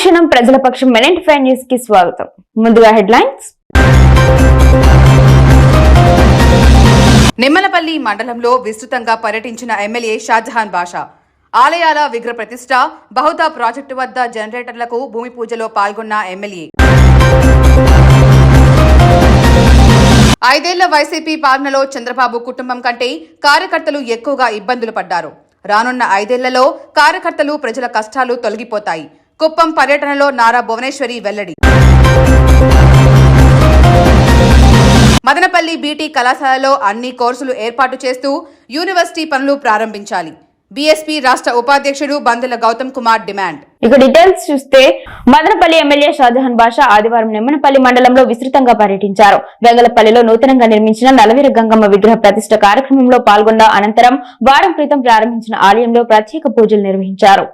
అనుక్షణం ప్రజల పక్షం మెనెంట్ ఫైవ్ న్యూస్కి స్వాగతం. ముందుగా హెడ్లైన్స్. నిమ్మలపల్లి మండలంలో విస్తృతంగా పర్యటించిన ఎమ్మెల్యే షాజహాన్ బాషా. ఆలయాల విగ్రహ ప్రతిష్ట బహుదా ప్రాజెక్టు వద్ద జనరేటర్లకు భూమి పూజలో పాల్గొన్న ఎమ్మెల్యే. ఐదేళ్ళ వైసీపీ పాలనలో చంద్రబాబు కుటుంబం కంటే కార్యకర్తలు ఎక్కువగా ఇబ్బందులు పడ్డారు. రానున్న ఐదేళ్ళలో కార్యకర్తలు ప్రజల కష్టాలు తొలగిపోతాయి. కుప్పం పర్యటనలో నారా భువనేశ్వరి వెల్లడి. మదనపల్లి బీటీ కళాశాలలో అన్ని కోర్సులు ఏర్పాటు చేస్తూ యూనివర్సిటీ పనులు ప్రారంభించాలి. బీఎస్పీ రాష్ట్ర ఉపాధ్యక్షుడు బందుల గౌతమ్ కుమార్ డిమాండ్. ఇక డీటెయిల్స్ చూస్తే మదనపల్లి ఎమ్మెల్యే షాజహాన్ బాషా ఆదివారం నిమ్మనపల్లి మండలంలో విస్తృతంగా పర్యటించారు. వెంగలపల్లిలో నూతనంగా నిర్మించిన నలవీర గంగమ్మ విగ్రహ ప్రతిష్ట కార్యక్రమంలో పాల్గొన్న అనంతరం వారం క్రితం ప్రారంభించిన ఆలయంలో ప్రత్యేక పూజలు నిర్వహించారు.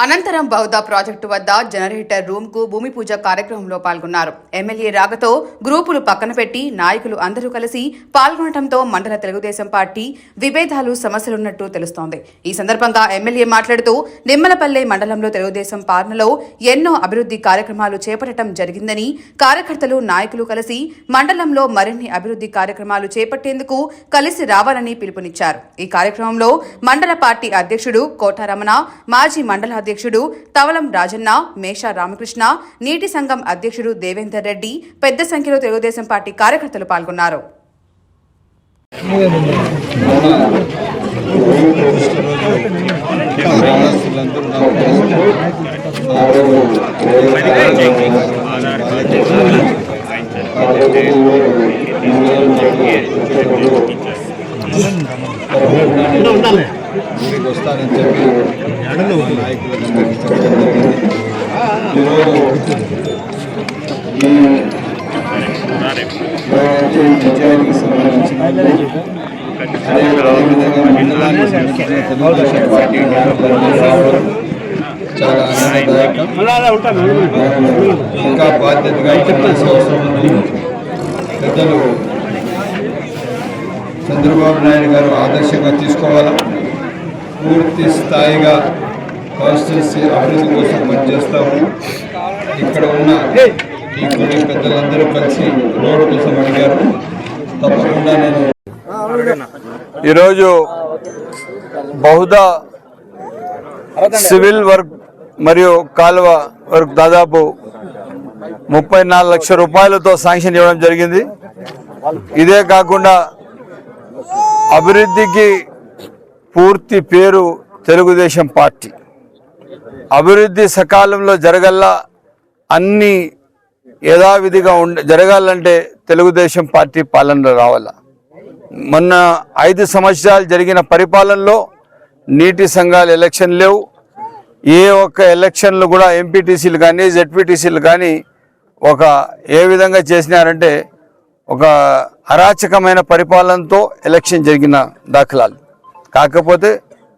అనంతరం బౌద్ధ ప్రాజెక్టు వద్ద జనరేటర్ రూమ్కు భూమి పూజ కార్యక్రమంలో పాల్గొన్నారు. ఎమ్మెల్యే రాగతో గ్రూపులు పక్కన పెట్టి నాయకులు అందరూ కలిసి పాల్గొనడంతో మండల తెలుగుదేశం పార్టీ విభేదాలు సమస్యలున్నట్టు తెలుస్తోంది. ఈ సందర్భంగా ఎమ్మెల్యే మాట్లాడుతూ నిమ్మలపల్లె మండలంలో తెలుగుదేశం పాలనలో ఎన్నో అభివృద్ధి కార్యక్రమాలు చేపట్టడం జరిగిందని కార్యకర్తలు నాయకులు కలిసి మండలంలో మరిన్ని అభివృద్ధి కార్యక్రమాలు చేపట్టేందుకు కలిసి రావాలని పిలుపునిచ్చారు. ఈ కార్యక్రమంలో మండల పార్టీ అధ్యక్షుడు కోటారమణ మాజీ మండల అధ్యక్షుడు తవలం రాజన్న మేష రామకృష్ణ నీటి సంఘం అధ్యక్షుడు దేవేందర్ రెడ్డి పెద్ద సంఖ్యలో తెలుగుదేశం పార్టీ కార్యకర్తలు పాల్గొన్నారు. ఊరికి వస్తానని చెప్పి పంచాయతీకి సంబంధించిన చాలా ఆనందదాయకం ఇంకా బాధ్యతగా పనిచేసే అవసరం ఉంది పెద్దలు చంద్రబాబు నాయుడు గారు ఆదర్శంగా తీసుకోవాలా పూర్తి స్థాయిగా కాన్స్టిట్యూన్సీ అభివృద్ధి కోసం పనిచేస్తాము. ఇక్కడ ఉన్న ఈ పెద్దలందరూ కలిసి రోడ్డు కోసం అడిగారు. తప్పకుండా నేను ఈరోజు బహుదా సివిల్ వర్క్ మరియు కాలువ వర్క్ దాదాపు ముప్పై నాలుగు లక్షల రూపాయలతో శాంక్షన్ ఇవ్వడం జరిగింది. ఇదే కాకుండా అభివృద్ధికి పూర్తి పేరు తెలుగుదేశం పార్టీ. అభివృద్ధి సకాలంలో జరగల్లా అన్ని యథావిధిగా ఉండ జరగాలంటే తెలుగుదేశం పార్టీ పాలనలో రావాల. మొన్న ఐదు సంవత్సరాలు జరిగిన పరిపాలనలో నీటి సంఘాలు ఎలక్షన్ లేవు. ఏ ఒక్క ఎలక్షన్లు కూడా ఎంపీటీసీలు కానీ జెడ్పీటీసీలు కానీ ఒక ఏ విధంగా చేసినారంటే ఒక అరాచకమైన పరిపాలనతో ఎలక్షన్ జరిగిన దాఖలాలు. కాకపోతే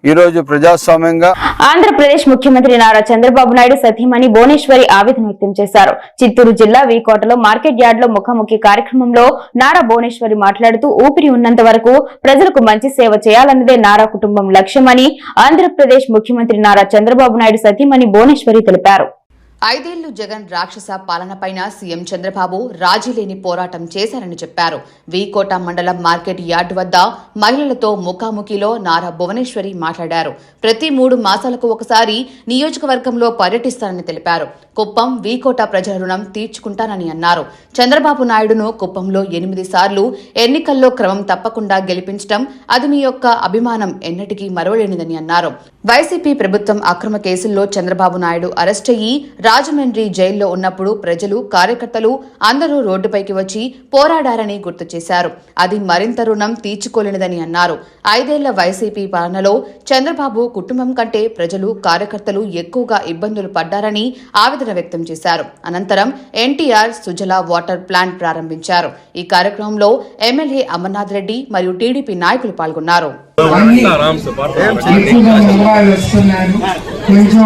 ఈరోజు ప్రజాస్వామ్యంగా ఆంధ్రప్రదేశ్ ముఖ్యమంత్రి నారా చంద్రబాబు నాయుడు సతీమణి భువనేశ్వరి ఆవేదన వ్యక్తం చేశారు. చిత్తూరు జిల్లా వీకోటలో మార్కెట్ యార్డ్లో ముఖాముఖి కార్యక్రమంలో నారా భువనేశ్వరి మాట్లాడుతూ ఊపిరి ఉన్నంత వరకు ప్రజలకు మంచి సేవ చేయాలన్నదే నారా కుటుంబం లక్ష్యమని ఆంధ్రప్రదేశ్ ముఖ్యమంత్రి నారా చంద్రబాబు నాయుడు సతీమణి భువనేశ్వరి తెలిపారు. ఐదేళ్ళు జగన్ రాక్షస పాలనపైన సీఎం చంద్రబాబు రాజీలేని పోరాటం చేశారని చెప్పారు. వీకోట మండలం మార్కెట్ యార్డు వద్ద మహిళలతో ముఖాముఖిలో నారా భువనేశ్వరి మాట్లాడారు. ప్రతి మూడు మాసాలకు ఒకసారి నియోజకవర్గంలో పర్యటిస్తానని తెలిపారు. కుప్పం వీకోట ప్రజల రుణం తీర్చుకుంటానని అన్నారు. చంద్రబాబు నాయుడును కుప్పంలో ఎనిమిది సార్లు ఎన్నికల్లో క్రమం తప్పకుండా గెలిపించడం అది మీ యొక్క అభిమానం ఎన్నటికీ మరవలేనిదని అన్నారు. వైసీపీ ప్రభుత్వం అక్రమ కేసుల్లో చంద్రబాబు నాయుడు అరెస్టయ్యి రాజమండ్రి జైల్లో ఉన్నప్పుడు ప్రజలు కార్యకర్తలు అందరూ రోడ్డుపైకి వచ్చి పోరాడారని గుర్తు చేశారు. అది మరింత రుణం తీర్చుకోలేనిదని అన్నారు. ఐదేళ్ళ వైసీపీ పాలనలో చంద్రబాబు కుటుంబం కంటే ప్రజలు కార్యకర్తలు ఎక్కువగా ఇబ్బందులు పడ్డారని ఆవేదన వ్యక్తం చేశారు. అనంతరం ఎన్టీఆర్ సుజల వాటర్ ప్లాంట్ ప్రారంభించారు. ఈ కార్యక్రమంలో ఎమ్మెల్యే అమర్నాథ్ రెడ్డి మరియు టీడీపీ నాయకులు పాల్గొన్నారు. కొంచెం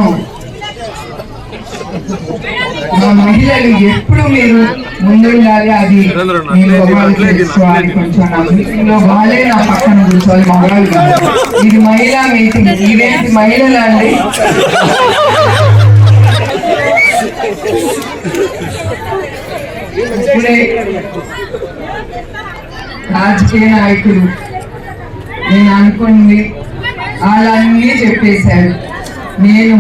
మా మహిళలు ఎప్పుడు మీరు ముందుండాలి అది కొంచెం వాళ్ళే నా పక్కన కూర్చోవాలి కాదు. ఇది మహిళా మీటింగ్ ఈవెంట్ మహిళలు అండి? ఇప్పుడే రాజకీయ నాయకులు నేను అనుకుంది వాళ్ళన్నీ చెప్పేశారు. నేను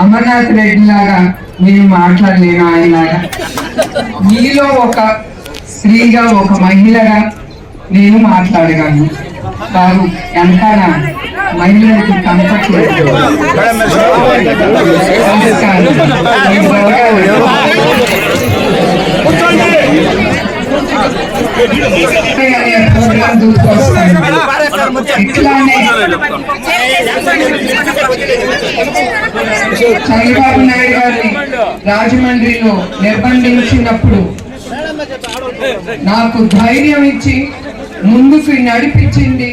అమర్నాథ్ రెడ్డి లాగా నేను మాట్లాడలేను ఆయనలాగా మీలో ఒక స్త్రీగా ఒక మహిళగా నేను మాట్లాడగలను. కాదు వెనకాల మహిళలకు కనపట్లేదు నమస్కారం. చంద్రబాబు నాయుడు గారిని రాజమండ్రిలో నిర్బంధించినప్పుడు నాకు ధైర్యం ఇచ్చి ముందుకు నడిపించింది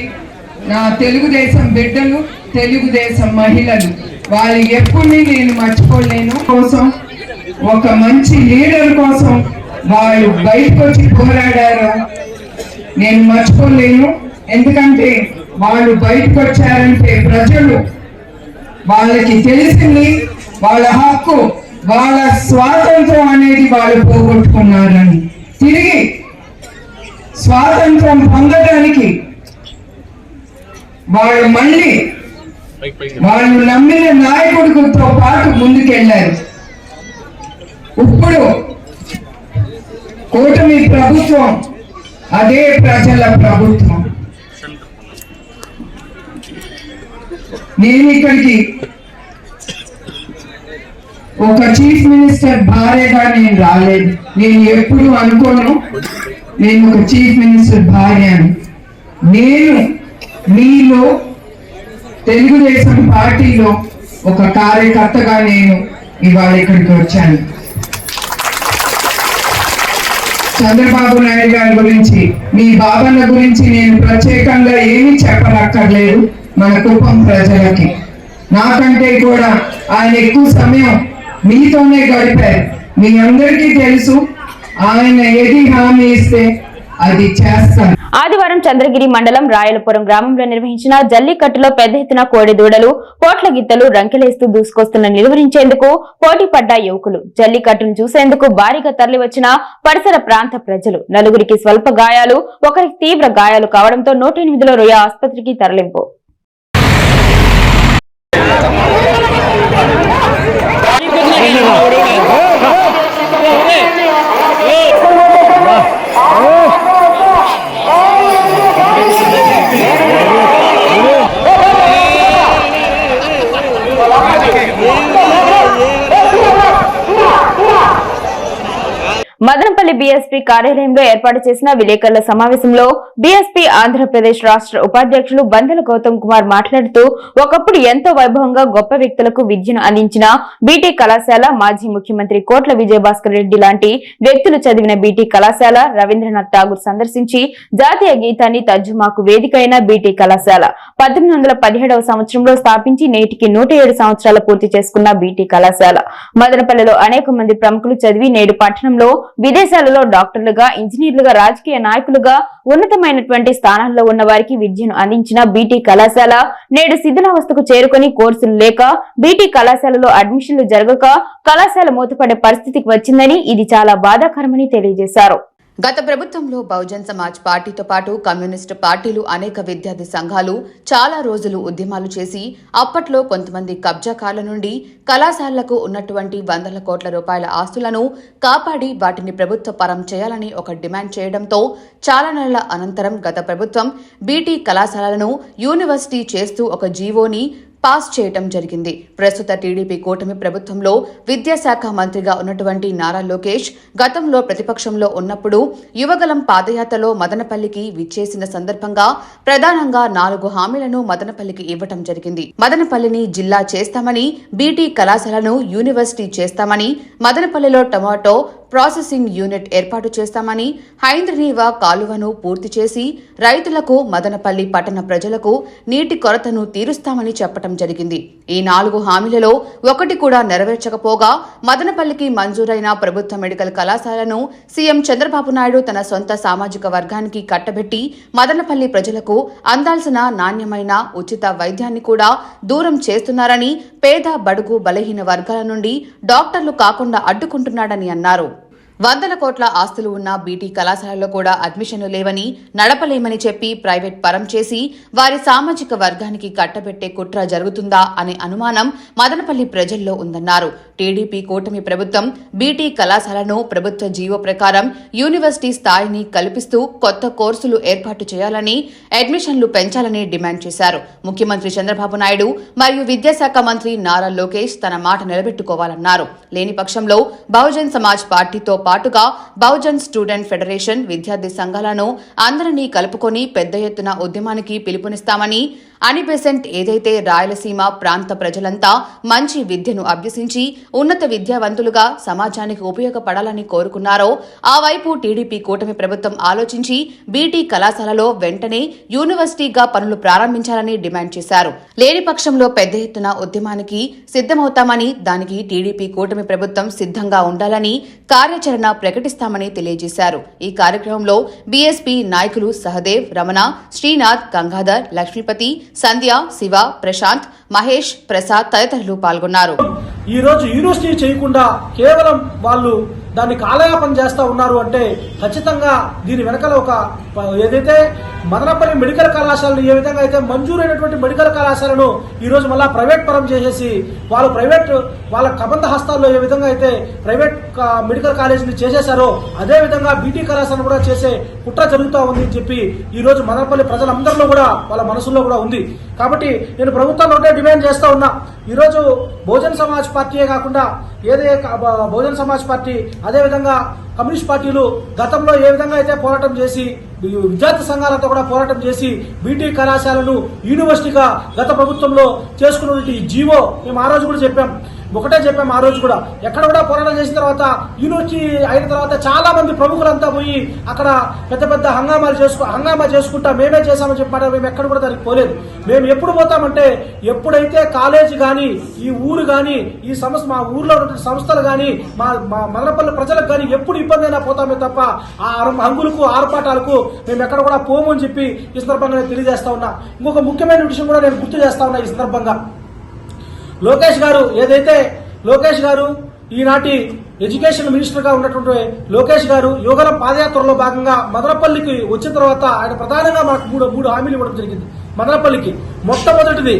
నా తెలుగుదేశం బిడ్డలు తెలుగుదేశం మహిళలు. వాళ్ళు ఎప్పుడు నేను మర్చిపోలేను. కోసం ఒక మంచి లీడర్ కోసం వాళ్ళు బయటకు వచ్చి పోరాడారు నేను మర్చిపోలేను. ఎందుకంటే వాళ్ళు బయటకు వచ్చారంటే ప్రజలు వాళ్ళకి తెలిసింది వాళ్ళ హక్కు వాళ్ళ స్వాతంత్రం అనేది వాళ్ళు పోగొట్టుకున్నారని. తిరిగి స్వాతంత్రం పొందడానికి వాళ్ళు మళ్ళీ వాళ్ళు నమ్మిన నాయకుడితో పాటు ముందుకెళ్ళారు. ఇప్పుడు కూటమి ప్రభుత్వం అదే ప్రజల ప్రభుత్వం. నేను ఇక్కడికి ఒక చీఫ్ మినిస్టర్ భార్యగా నేను రాలేదు. నేను ఎప్పుడు అనుకోను నేను ఒక చీఫ్ మినిస్టర్ భార్య అని. నేను మీలో తెలుగుదేశం పార్టీలో ఒక కార్యకర్తగా నేను ఇవాళ ఇక్కడికి వచ్చాను. చంద్రబాబు నాయుడు గారి గురించి మీ బాబన్న గురించి నేను ప్రత్యేకంగా ఏమీ చెప్పనక్కర్లేదు మన కుప్పం ప్రజలకి. నాకంటే కూడా ఆయన ఎక్కువ సమయం మీతోనే గడిపారు. మీ అందరికీ తెలుసు ఆయన ఏది హామీ ఇస్తే అది ఆదివారం చంద్రగిరి మండలం రాయలపురం గ్రామంలో నిర్వహించిన జల్లికట్టులో పెద్ద ఎత్తున కోడి దూడలు పోట్ల గిత్తలు రంకెలేస్తూ దూసుకొస్తున్న నిలువరించేందుకు పోటీ పడ్డ యువకులు. జల్లికట్టును చూసేందుకు భారీగా తరలివచ్చిన పరిసర ప్రాంత ప్రజలు. నలుగురికి స్వల్ప గాయాలు ఒకరికి తీవ్ర గాయాలు కావడంతో నూట ఎనిమిదిలో రొయ్య ఆసుపత్రికి తరలింపు. మదనపల్లి బీఎస్పీ కార్యాలయంలో ఏర్పాటు చేసిన విలేకరుల సమావేశంలో బీఎస్పీ ఆంధ్రప్రదేశ్ రాష్ట్ర ఉపాధ్యక్షులు బందెల గౌతమ్ కుమార్ మాట్లాడుతూ ఒకప్పుడు ఎంతో వైభవంగా గొప్ప వ్యక్తులకు విద్యను అందించిన బీటీ కళాశాల మాజీ ముఖ్యమంత్రి కోట్ల విజయభాస్కర్ రెడ్డి లాంటి వ్యక్తులు చదివిన బీటీ కళాశాల రవీంద్రనాథ్ ఠాగూర్ సందర్శించి జాతీయ గీతాన్ని తర్జుమాకు వేదిక అయిన బీటీ కళాశాల పద్దెనిమిది వందల పదిహేడవ సంవత్సరంలో స్థాపించి నేటికి నూట ఏడు సంవత్సరాలు పూర్తి చేసుకున్న బీటీ కళాశాల. మదనపల్లిలో అనేక మంది ప్రముఖులు చదివి నేడు పట్టణంలో విదేశాలలో డాక్టర్లుగా ఇంజనీర్లుగా రాజకీయ నాయకులుగా ఉన్నతమైనటువంటి స్థానాల్లో ఉన్న వారికి విద్యను అందించిన బీటీ కళాశాల నేడు శిథిలావస్థకు చేరుకొని కోర్సులు లేక బీటీ కళాశాలలో అడ్మిషన్లు జరగక కళాశాల మూతపడే పరిస్థితికి వచ్చిందని ఇది చాలా బాధాకరమని తెలియజేశారు. గత ప్రభుత్వంలో బహుజన్ సమాజ్ పార్టీతో పాటు కమ్యూనిస్టు పార్టీలు అనేక విద్యార్థి సంఘాలు చాలా రోజులు ఉద్యమాలు చేసి అప్పట్లో కొంతమంది కబ్జాకారుల నుండి కళాశాలలకు ఉన్నటువంటి వందల కోట్ల రూపాయల ఆస్తులను కాపాడి వాటిని ప్రభుత్వ పరం చేయాలని ఒక డిమాండ్ చేయడంతో చాలా నెలల అనంతరం గత ప్రభుత్వం బీటీ కళాశాలలను యూనివర్సిటీ చేస్తూ ఒక జీవోని పాస్ చేయటం జరిగింది. ప్రస్తుత టీడీపీ కూటమి ప్రభుత్వంలో విద్యాశాఖ మంత్రిగా ఉన్నటువంటి నారా లోకేష్ గతంలో ప్రతిపక్షంలో ఉన్నప్పుడు యువగలం పాదయాత్రలో మదనపల్లికి విచ్చేసిన సందర్భంగా ప్రధానంగా నాలుగు హామీలను మదనపల్లికి ఇవ్వటం జరిగింది. మదనపల్లిని జిల్లా చేస్తామని బీటీ కళాశాలను యూనివర్సిటీ చేస్తామని మదనపల్లిలో టమాటో ప్రాసెసింగ్ యూనిట్ ఏర్పాటు చేస్తామని హైంద్రనీవ కాలువను పూర్తి చేసి రైతులకు మదనపల్లి పట్టణ ప్రజలకు నీటి కొరతను తీరుస్తామని చెప్పడం జరిగింది. ఈ నాలుగు హామీలలో ఒకటి కూడా నెరవేర్చకపోగా మదనపల్లికి మంజూరైన ప్రభుత్వ మెడికల్ కళాశాలను సీఎం చంద్రబాబు నాయుడు తన సొంత సామాజిక వర్గానికి కట్టబెట్టి మదనపల్లి ప్రజలకు అందాల్సిన నాణ్యమైన ఉచిత వైద్యాన్ని కూడా దూరం చేస్తున్నారని పేద బడుగు బలహీన వర్గాల నుండి డాక్టర్లు కాకుండా అడ్డుకుంటున్నాడని అన్నారు. వందల కోట్ల ఆస్తులు ఉన్న బీటీ కళాశాలలో కూడా అడ్మిషన్లు లేవని నడపలేమని చెప్పి ప్రైవేట్ పరం చేసి వారి సామాజిక వర్గానికి కట్టబెట్టే కుట్ర జరుగుతుందా అనే అనుమానం మదనపల్లి ప్రజల్లో ఉందన్నారు. టీడీపీ కూటమి ప్రభుత్వం బీటీ కళాశాలను ప్రభుత్వ జీవో ప్రకారం యూనివర్సిటీ స్థాయిని కల్పిస్తూ కొత్త కోర్సులు ఏర్పాటు చేయాలని అడ్మిషన్లు పెంచాలని డిమాండ్ చేశారు. ముఖ్యమంత్రి చంద్రబాబు నాయుడు మరియు విద్యాశాఖ మంత్రి నారా లోకేష్ తన మాట నిలబెట్టుకోవాలన్నారు. లేని పక్షంలో బహుజన్ సమాజ్ పార్టీతో పాటుగా బహుజన్ స్టూడెంట్ ఫెడరేషన్ విద్యార్థి సంఘాలను అందరినీ కలుపుకొని పెద్ద ఎత్తున ఉద్యమానికి పిలుపునిస్తామని అనిబెసెంట్ ఏదైతే రాయలసీమ ప్రాంత ప్రజలంతా మంచి విద్యను అభ్యసించి ఉన్నత విద్యావంతులుగా సమాజానికి ఉపయోగపడాలని కోరుకున్నారో ఆ వైపు టీడీపీ కూటమి ప్రభుత్వం ఆలోచించి బీటీ కళాశాలలో వెంటనే యూనివర్సిటీగా పనులు ప్రారంభించాలని డిమాండ్ చేశారు. లేని పక్షంలో పెద్ద ఎత్తున ఉద్యమానికి సిద్ధమవుతామని దానికి టీడీపీ కూటమి ప్రభుత్వం సిద్ధంగా ఉండాలని కార్యాచరణ ప్రకటిస్తామని తెలియజేశారు. ఈ కార్యక్రమంలో బీఎస్పీ నాయకులు సహదేవ్ రమణ శ్రీనాథ్ గంగాధర్ లక్ష్మీపతి சந்தியா சிவா பிரசாந்த் మహేష్ ప్రసాద్ తదితరులు పాల్గొన్నారు. ఈ రోజు యూనివర్సిటీ చేయకుండా కేవలం వాళ్ళు దాన్ని కాలయాపన చేస్తా ఉన్నారు అంటే ఖచ్చితంగా దీని వెనకాల ఒక ఏదైతే మదనపల్లి మెడికల్ కళాశాలను ఏ విధంగా అయితే మంజూరైనటువంటి మెడికల్ కళాశాలను ఈ రోజు మళ్ళా ప్రైవేట్ పరం చేసేసి వాళ్ళు ప్రైవేట్ వాళ్ళ కబంధ హస్తాల్లో ఏ విధంగా అయితే ప్రైవేట్ మెడికల్ కాలేజీని చేసేశారో అదే విధంగా బీటీ కళాశాలను కూడా చేసే కుట్ర జరుగుతూ ఉంది అని చెప్పి ఈ రోజు మదనపల్లి ప్రజలందరిలో కూడా వాళ్ళ మనసులో కూడా ఉంది. కాబట్టి నేను ప్రభుత్వాన్ని ఒకటే డిమాండ్ చేస్తూ ఉన్నా. ఈరోజు బహుజన్ సమాజ్ పార్టీయే కాకుండా ఏదే బహుజన్ సమాజ్ పార్టీ అదేవిధంగా కమ్యూనిస్ట్ పార్టీలు గతంలో ఏ విధంగా అయితే పోరాటం చేసి విద్యార్థి సంఘాలతో కూడా పోరాటం చేసి బీటీ కళాశాలను యూనివర్సిటీగా గత ప్రభుత్వంలో చేసుకున్నటువంటి జీవో మేము ఆ రోజు కూడా చెప్పాం. ఒకటే చెప్పాం ఆ రోజు కూడా. ఎక్కడ కూడా పోరాటం చేసిన తర్వాత యూనివర్సిటీ అయిన తర్వాత చాలా మంది ప్రముఖులంతా పోయి అక్కడ పెద్ద పెద్ద హంగామాలు చేసుకు హంగామా చేసుకుంటా మేమే చేశామని చెప్పారు మేము ఎక్కడ కూడా దానికి పోలేదు. మేము ఎప్పుడు పోతామంటే ఎప్పుడైతే కాలేజీ కానీ ఈ ఊరు కానీ ఈ సంస్థ మా ఊర్లో ఉన్నటువంటి సంస్థలు కానీ మా మా మదనపల్లి ప్రజలకు కానీ ఎప్పుడు ఇబ్బంది అయినా పోతామే తప్ప ఆ హంగులకు ఆర్పాటాలకు మేము ఎక్కడ కూడా పోము అని చెప్పి ఈ సందర్భంగా నేను తెలియజేస్తా ఉన్నా. ఇంకొక ముఖ్యమైన విషయం కూడా నేను గుర్తు చేస్తా ఉన్నా ఈ సందర్భంగా. లోకేష్ గారు ఏదైతే లోకేష్ గారు ఈనాటి ఎడ్యుకేషన్ మినిస్టర్గా ఉన్నటువంటి లోకేష్ గారు యువగలం పాదయాత్రలో భాగంగా మదనపల్లికి వచ్చిన తర్వాత ఆయన ప్రధానంగా మాకు మూడు మూడు హామీలు ఇవ్వడం జరిగింది. మదనపల్లికి మొట్టమొదటిది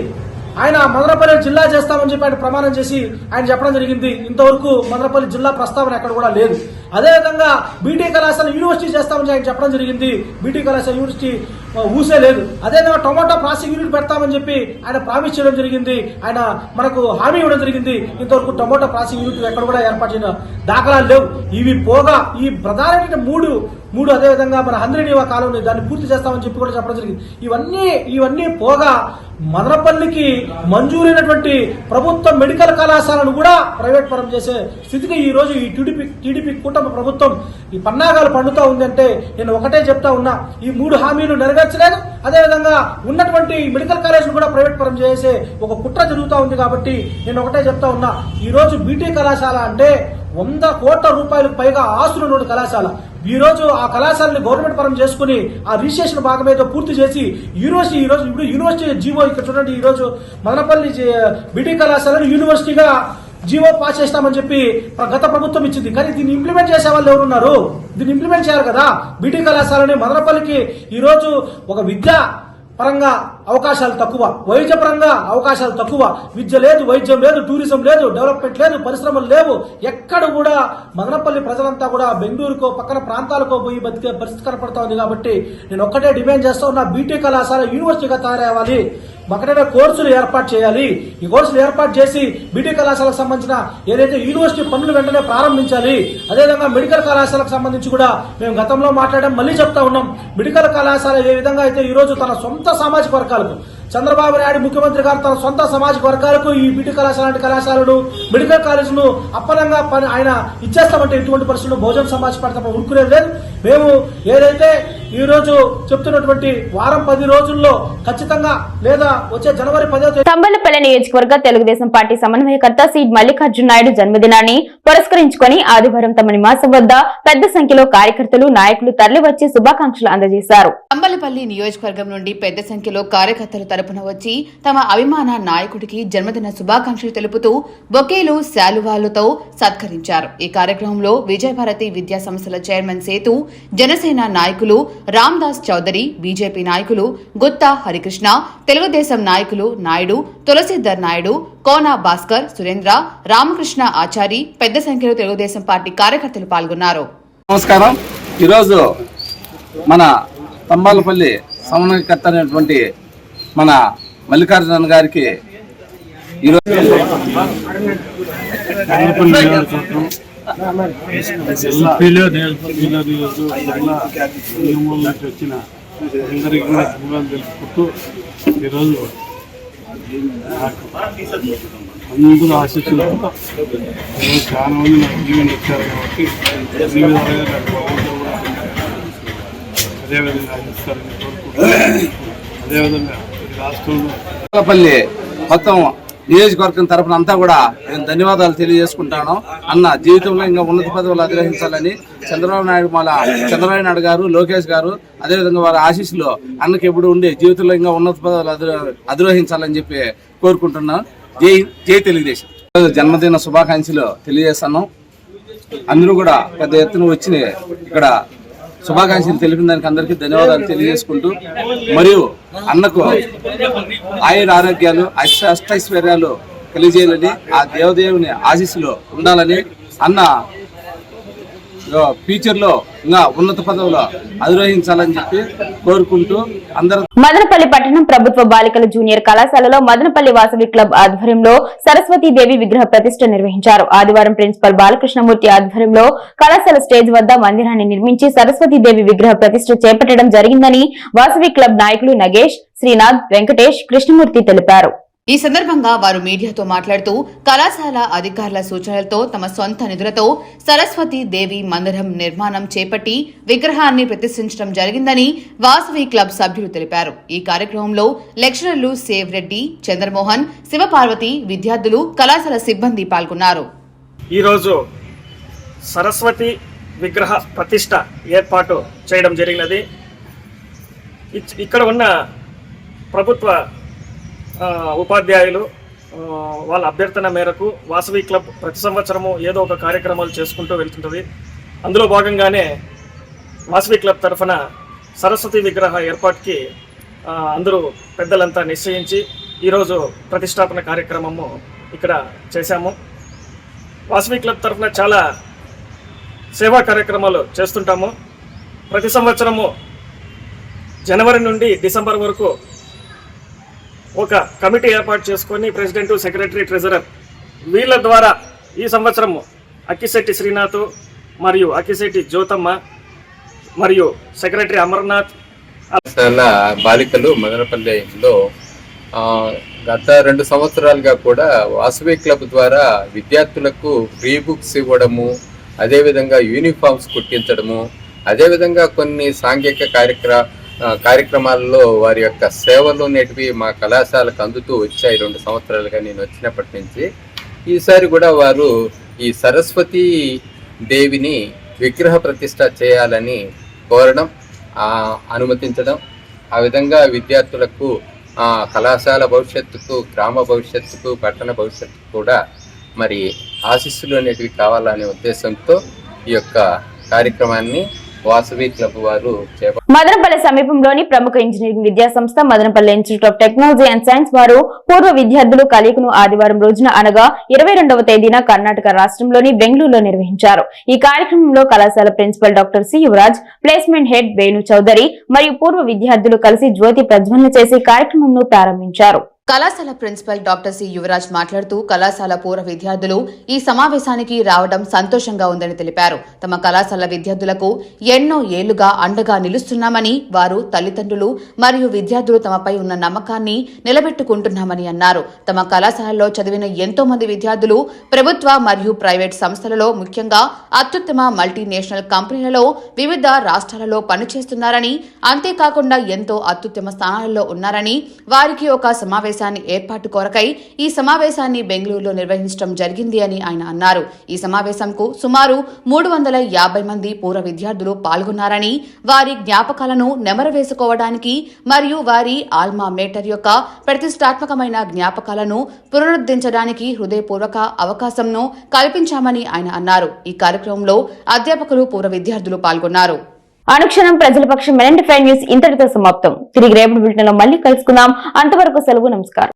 ఆయన మదనపల్లి జిల్లా చేస్తామని చెప్పి ఆయన ప్రమాణం చేసి ఆయన చెప్పడం జరిగింది. ఇంతవరకు మదనపల్లి జిల్లా ప్రస్తావన ఎక్కడ కూడా లేదు. అదేవిధంగా బీటీ కళాశాల యూనివర్సిటీ చేస్తామని ఆయన చెప్పడం జరిగింది. బీటీ కళాశాల యూనివర్సిటీ ఊసే లేదు. అదేవిధంగా టొమాటో ప్రాసెసింగ్ యూనిట్ పెడతామని చెప్పి ఆయన ప్రామిస్ చేయడం జరిగింది. ఆయన మనకు హామీ ఇవ్వడం జరిగింది. ఇంతవరకు టొమాటో ప్రాసెసింగ్ యూనిట్ ఎక్కడ కూడా ఏర్పాటు చేయడం దాఖలాలు లేవు. ఇవి పోగా ఈ ప్రధానమైన మూడు మూడు అదేవిధంగా మన హంద్రీనివా కాలం దాన్ని పూర్తి చేస్తామని చెప్పి కూడా చెప్పడం జరిగింది. ఇవన్నీ ఇవన్నీ పోగా మదనపల్లికి మంజూరైనటువంటి ప్రభుత్వ మెడికల్ కళాశాలను కూడా ప్రైవేట్ పరం చేసే స్థితికి ఈ రోజు ఈ టీడీపీ టీడీపీ కూటమి ప్రభుత్వం ఈ పన్నాగాలు పండుతా ఉందంటే నేను ఒకటే చెప్తా ఉన్నా ఈ మూడు హామీలు నెరవేర్చలేదు. అదేవిధంగా ఉన్నటువంటి మెడికల్ కాలేజీలు కూడా ప్రైవేట్ పరం చేసే ఒక కుట్ర జరుగుతూ ఉంది కాబట్టి నేను ఒకటే చెప్తా ఉన్నా ఈ రోజు బీటీ కళాశాల అంటే వంద కోట్ల రూపాయలకు పైగా ఆస్తులు ఉన్న కళాశాల. ఈ రోజు ఆ కళాశాలని గవర్నమెంట్ పరం చేసుకుని ఆ రిజిస్ట్రేషన్ భాగం ఏదో పూర్తి చేసి యూనివర్సిటీ ఈ రోజు ఇప్పుడు యూనివర్సిటీ జీవో ఇక్కడ చూడండి ఈ రోజు మదనపల్లి బీటీ కళాశాలను యూనివర్సిటీగా జీవో పాస్ చేస్తామని చెప్పి గత ప్రభుత్వం ఇచ్చింది. కానీ దీన్ని ఇంప్లిమెంట్ చేసే వాళ్ళు ఎవరున్నారు? దీన్ని ఇంప్లిమెంట్ చేయాలి కదా? బీటీ కళాశాలని మదనపల్లికి ఈరోజు ఒక విద్య పరంగా అవకాశాలు తక్కువ. వైద్య పరంగా అవకాశాలు తక్కువ. విద్య లేదు వైద్యం లేదు టూరిజం లేదు డెవలప్మెంట్ లేదు పరిశ్రమలు లేవు. ఎక్కడ కూడా మదనపల్లి ప్రజలంతా కూడా బెంగళూరుకో పక్కన ప్రాంతాలకో పోయి బతికే పరిస్థితి కనపడతా ఉంది కాబట్టి నేను ఒక్కటే డిమాండ్ చేస్తా ఉన్నా బీటీ కళాశాల యూనివర్సిటీగా తయారవ్వాలి. వెంటనే కోర్సులు ఏర్పాటు చేయాలి. ఈ కోర్సులు ఏర్పాటు చేసి బీటీ కళాశాలకు సంబంధించిన ఏదైతే యూనివర్సిటీ పనులు వెంటనే ప్రారంభించాలి. అదేవిధంగా మెడికల్ కళాశాలకు సంబంధించి కూడా మేము గతంలో మాట్లాడడం మళ్ళీ చెప్తా ఉన్నాం. మెడికల్ కళాశాల ఏ విధంగా అయితే ఈరోజు తన సొంత సామాజిక వర్గాలకు చంద్రబాబు నాయుడు ముఖ్యమంత్రి గారు తన సొంత సామాజిక వర్గాలకు ఈ బీటీ కళాశాల లాంటి కళాశాలను మెడికల్ కాలేజీను అప్పనంగా పని ఆయన ఇచ్చేస్తామంటే ఇటువంటి పరిస్థితుల్లో భోజన సమాజ్ పార్టీ తప్ప లేదు మేము ఏదైతే ఈ రోజు చెప్తున్నటువంటి వారం పది రోజుల్లో ఖచ్చితంగా లేదా వచ్చే జనవరి పదో తేదీ తంబలపల్లి నియోజకవర్గ తెలుగుదేశం పార్టీ సమన్వయకర్త సీడ్ మల్లికార్జున నాయుడు జన్మదినాన్ని పురస్కరించుకొని ఆదివారం తమ నివాసం వద్ద పెద్ద సంఖ్యలో కార్యకర్తలు నాయకులు తరలివచ్చి శుభాకాంక్షలు అందజేశారు. అంబలపల్లి నియోజకవర్గం నుండి పెద్ద సంఖ్యలో కార్యకర్తలు తరపున వచ్చి తమ అభిమాన నాయకుడికి జన్మదిన శుభాకాంక్షలు తెలుపుతూ బొకేలు శాలువాలతో సత్కరించారు. ఈ కార్యక్రమంలో విజయభారతి విద్యా సంస్థల చైర్మన్ సేతు జనసేన నాయకులు రామ్దాస్ చౌదరి బీజేపీ నాయకులు గుత్తా హరికృష్ణ తెలుగుదేశం నాయకులు నాయుడు తులసీధర్ నాయుడు కోనా భాస్కర్ సురేంద్ర రామకృష్ణ ఆచారి పెద్ద సంఖ్యలో తెలుగుదేశం పార్టీ కార్యకర్తలు పాల్గొన్నారు. నమస్కారం. ఈరోజు మన తంబాలపల్లి సమన్వయకర్త అయినటువంటి మన మల్లికార్జున గారికి ఈరోజు జిల్లా నియోజకవర్గంలో నియోజకవర్గంలో నియమం నుంచి వచ్చిన అందరికీ కూడా ధన్యవాదాలు తెలుపుకుంటూ ఈరోజు అందరూ ఆశిస్తున్నారు చాలా మంది నాకు జీవన్ వచ్చారు కాబట్టి అన్ని విధాలుగా నాకు కూడా అదేవిధంగా ఆశిస్తారని కోరుకుంటున్నాను అదేవిధంగా రాష్ట్రంలో మొత్తం నియోజకవర్గం తరఫున అంతా కూడా నేను ధన్యవాదాలు తెలియజేసుకుంటాను. అన్న జీవితంలో ఇంకా ఉన్నత పదవులు అధిగ్రహించాలని చంద్రబాబు నాయుడు మన చంద్రబాబు నాయుడు గారు లోకేష్ గారు అదేవిధంగా వారి ఆశీస్సులు అన్నకి ఎప్పుడు ఉండే జీవితంలో ఇంకా ఉన్నత పదవులు అధిరోహించాలని చెప్పి కోరుకుంటున్నాను జై జై తెలుగుదేశం. జన్మదిన శుభాకాంక్షలు తెలియజేస్తాను. అందరూ కూడా పెద్ద ఎత్తున వచ్చి ఇక్కడ శుభాకాంక్షలు తెలిపిన దానికి అందరికీ ధన్యవాదాలు తెలియజేసుకుంటూ మరియు అన్నకు ఆయుర ఆరోగ్యాలు అష్ట అష్టైశ్వర్యాలు కలిగజేయాలని ఆ దేవదేవుని ఆశీస్సులో ఉండాలని అన్న ఫ్యూచర్లో ఇంకా ఉన్నత పదవులు అధిరోహించాలని చెప్పి కోరుకుంటూ అందరూ మదనపల్లి పట్టణం ప్రభుత్వ బాలికల జూనియర్ కళాశాలలో మదనపల్లి వాసవి క్లబ్ ఆధ్వర్యంలో సరస్వతీదేవి విగ్రహ ప్రతిష్ట నిర్వహించారు. ఆదివారం ప్రిన్సిపల్ బాలకృష్ణమూర్తి ఆధ్వర్యంలో కళాశాల స్టేజ్ వద్ద మందిరాన్ని నిర్మించి సరస్వతీదేవి విగ్రహ ప్రతిష్ట చేపట్టడం జరిగిందని వాసవి క్లబ్ నాయకులు నగేష్ శ్రీనాథ్ వెంకటేష్ కృష్ణమూర్తి తెలిపారు. ఈ సందర్భంగా వారు మీడియాతో మాట్లాడుతూ కళాశాల అధికారుల సూచనలతో తమ సొంత నిధులతో సరస్వతి దేవి మందిరం నిర్మాణం చేపట్టి విగ్రహాన్ని ప్రతిష్ఠించడం జరిగిందని వాసవి క్లబ్ సభ్యులు తెలిపారు. ఈ కార్యక్రమంలో లెక్చరర్లు సేవ్ రెడ్డి చంద్రమోహన్ శివపార్వతి విద్యార్థులు కళాశాల సిబ్బంది పాల్గొన్నారు. ఈరోజు సరస్వతి విగ్రహ ప్రతిష్ట ఏర్పాటు చేయడం జరిగినది. ఇక్కడ ఉన్న ప్రభుత్వ ఉపాధ్యాయులు వాళ్ళ అభ్యర్థన మేరకు వాసవి క్లబ్ ప్రతి సంవత్సరము ఏదో ఒక కార్యక్రమాలు చేసుకుంటూ వెళ్తుంటుంది. అందులో భాగంగానే వాసవి క్లబ్ తరఫున సరస్వతి విగ్రహ ఏర్పాటుకి అందరూ పెద్దలంతా నిశ్చయించి ఈరోజు ప్రతిష్టాపన కార్యక్రమము ఇక్కడ చేశాము. వాసవి క్లబ్ తరఫున చాలా సేవా కార్యక్రమాలు చేస్తుంటాము. ప్రతి సంవత్సరము జనవరి నుండి డిసెంబర్ వరకు ఒక కమిటీ ఏర్పాటు చేసుకొని ప్రెసిడెంట్ సెక్రటరీ ట్రెజరర్ వీళ్ళ ద్వారా ఈ సంవత్సరము అక్కిశెట్టి శ్రీనాథ్ మరియు అక్కిశెట్టి జ్యోతమ్మ మరియు సెక్రటరీ అమర్నాథ్ బాలికలు మదనపల్లిలో గత రెండు సంవత్సరాలుగా కూడా వాసవి క్లబ్ ద్వారా విద్యార్థులకు ఫ్రీ బుక్స్ ఇవ్వడము అదేవిధంగా యూనిఫామ్స్ కుట్టించడము అదేవిధంగా కొన్ని సాంఘిక కార్యక్రమాలు కార్యక్రమాల్లో వారి యొక్క సేవలు నేటివి మా కళాశాలకు అందుతూ వచ్చాయి రెండు సంవత్సరాలుగా నేను వచ్చినప్పటి నుంచి. ఈసారి కూడా వారు ఈ సరస్వతి దేవిని విగ్రహ ప్రతిష్ట చేయాలని కోరడం అనుమతించడం ఆ విధంగా విద్యార్థులకు కళాశాల భవిష్యత్తుకు గ్రామ భవిష్యత్తుకు పట్టణ భవిష్యత్తుకు కూడా మరి ఆశీస్సులు అనేటివి కావాలనే ఉద్దేశంతో ఈ యొక్క కార్యక్రమాన్ని వాసవి క్లబ్ వారు మదనపల్లి సమీపంలోని ప్రముఖ ఇంజనీరింగ్ విద్యా సంస్థ Madanapalle institute of technology and science వారు పూర్వ విద్యార్థులు కలయికను ఆదివారం రోజున అనగా ఇరవై రెండవ తేదీన కర్ణాటక రాష్ట్రంలోని బెంగళూరులో నిర్వహించారు. ఈ కార్యక్రమంలో కళాశాల principal doctor C Yuvaraj placement head Venu Chowdary మరియు పూర్వ విద్యార్థులు కలిసి జ్యోతి ప్రజ్వలన చేసి కార్యక్రమంను ప్రారంభించారు. కళాశాల ప్రిన్సిపల్ డాక్టర్ సి యువరాజ్ మాట్లాడుతూ కళాశాల పూర్వ విద్యార్థులు ఈ సమావేశానికి రావడం సంతోషంగా ఉందని తెలిపారు. తమ కళాశాల విద్యార్థులకు ఎన్నో ఏళ్ళుగా అండగా నిలుస్తున్నామని వారు తల్లిదండ్రులు మరియు విద్యార్థులు తమపై ఉన్న నమ్మకాన్ని నిలబెట్టుకుంటున్నామని అన్నారు. తమ కళాశాలలో చదివిన ఎంతో మంది విద్యార్థులు ప్రభుత్వ మరియు ప్రైవేట్ సంస్థలలో ముఖ్యంగా అత్యుత్తమ మల్టీనేషనల్ కంపెనీలలో వివిధ రాష్ట్రాలలో పనిచేస్తున్నారని అంతేకాకుండా ఎంతో అత్యుత్తమ స్థానాలలో ఉన్నారని వారికి ఒక సమావేశం సమావేశాన్ని ఏర్పాటు కొరకై ఈ సమావేశాన్ని బెంగళూరులో నిర్వహించడం జరిగింది అని ఆయన అన్నారు. ఈ సమావేశంకు సుమారు మూడు వందల యాభై మంది పూర్వ విద్యార్థులు పాల్గొన్నారని వారి జ్ఞాపకాలను నెమరవేసుకోవడానికి మరియు వారి ఆల్మా మేటర్ యొక్క ప్రతిష్టాత్మకమైన జ్ఞాపకాలను పునరుద్ధరించడానికి హృదయపూర్వక అవకాశంను కల్పించామని ఆయన అన్నారు. ఈ కార్యక్రమంలో అధ్యాపకులు పూర్వ విద్యార్థులు పాల్గొన్నారు. అనుక్షణం ప్రజల పక్షం ఎలాంటి ఫైవ్ న్యూస్ ఇంతటితో సమాప్తం. తిరిగి రేపటి బిల్టన్లో మళ్ళీ కలుసుకుందాం. అంతవరకు సెలవు నమస్కారం.